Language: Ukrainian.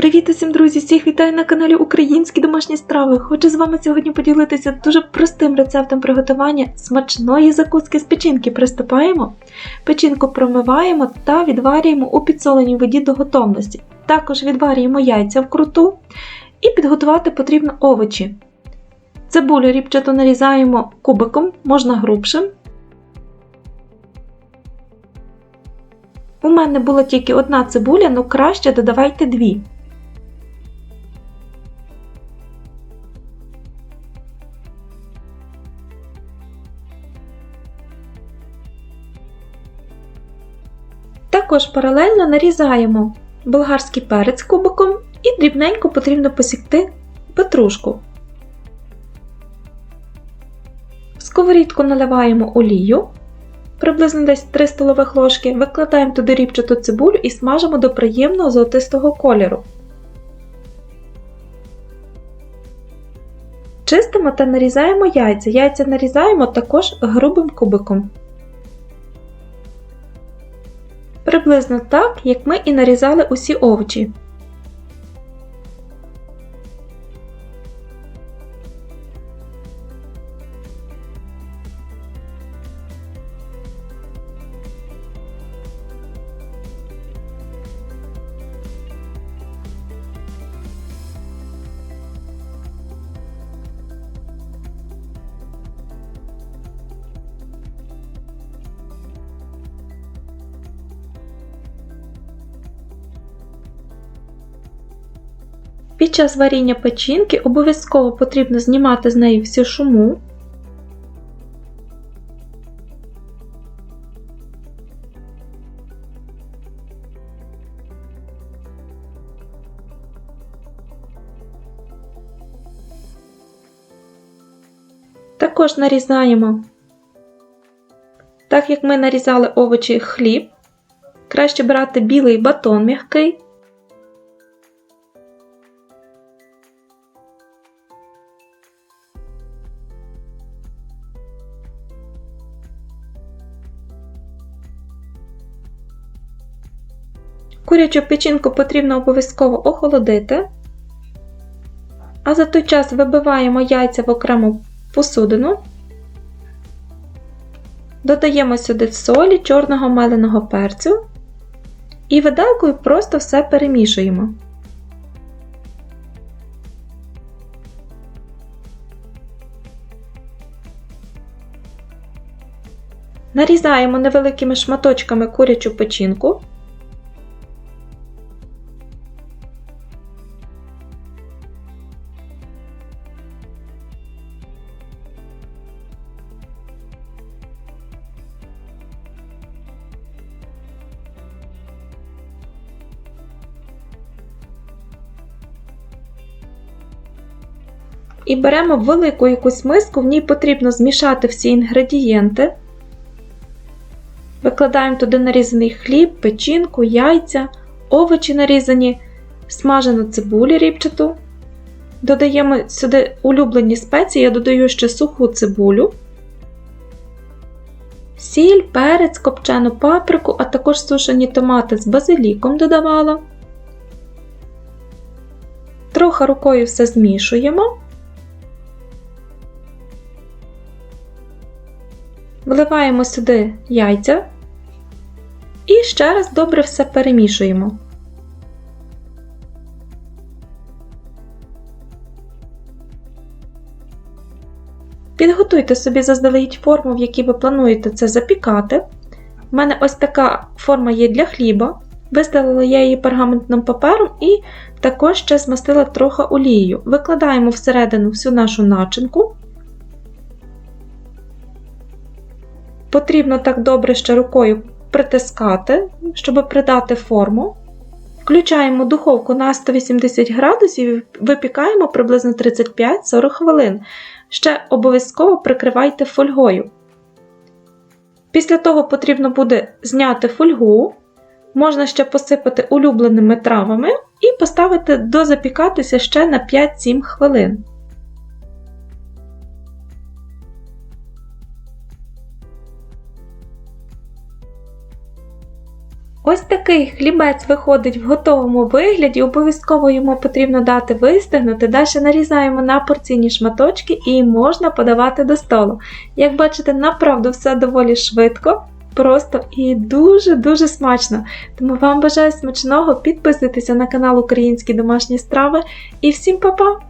Привіт усім, друзі! Всіх вітаю на каналі Українські домашні страви. Хочу з вами сьогодні поділитися дуже простим рецептом приготування смачної закуски з печінки. Приступаємо. Печінку промиваємо та відварюємо у підсоленій воді до готовності. Також відварюємо яйця вкруту і підготувати потрібно овочі. Цибулю рібчато нарізаємо кубиком, можна грубшим. У мене була тільки одна цибуля, але краще додавайте дві. Також паралельно нарізаємо болгарський перець кубиком і дрібненько потрібно посікти петрушку. В сковорідку наливаємо олію, приблизно десь 3 столових ложки, викладаємо туди рібчату цибулю і смажимо до приємного золотистого кольору. Чистимо та нарізаємо яйця. Яйця нарізаємо також грубим кубиком. Приблизно так, як ми і нарізали усі овочі. Під час варіння печінки обов'язково потрібно знімати з неї всю шуму. Також нарізаємо, так як ми нарізали овочі хліб, краще брати білий батон м'який. Курячу печінку потрібно обов'язково охолодити, а за той час вибиваємо яйця в окрему посудину, додаємо сюди солі, чорного меленого перцю і виделкою просто все перемішуємо. Нарізаємо невеликими шматочками курячу печінку. І беремо велику якусь миску, в ній потрібно змішати всі інгредієнти. Викладаємо туди нарізаний хліб, печінку, яйця, овочі нарізані, смажену цибулю рібчату. Додаємо сюди улюблені спеції, я додаю ще суху цибулю, сіль, перець, копчену паприку, а також сушені томати з базиліком додавала. Трохи рукою все змішуємо. Вливаємо сюди яйця і ще раз добре все перемішуємо. Підготуйте собі заздалегідь форму, в якій ви плануєте це запікати. У мене ось така форма є для хліба. Вистелила я її пергаментним папером і також ще змастила трохи олією. Викладаємо всередину всю нашу начинку. Потрібно так добре ще рукою притискати, щоб придати форму. Включаємо духовку на 180 градусів і випікаємо приблизно 35-40 хвилин. Ще обов'язково прикривайте фольгою. Після того потрібно буде зняти фольгу, можна ще посипати улюбленими травами і поставити дозапікатися ще на 5-7 хвилин. Ось такий хлібець виходить в готовому вигляді. Обов'язково йому потрібно дати вистигнути. Далі нарізаємо на порційні шматочки і можна подавати до столу. Як бачите, направду все доволі швидко, просто і дуже-дуже смачно. Тому вам бажаю смачного, підписуйтеся на канал Українські домашні страви і всім па-па!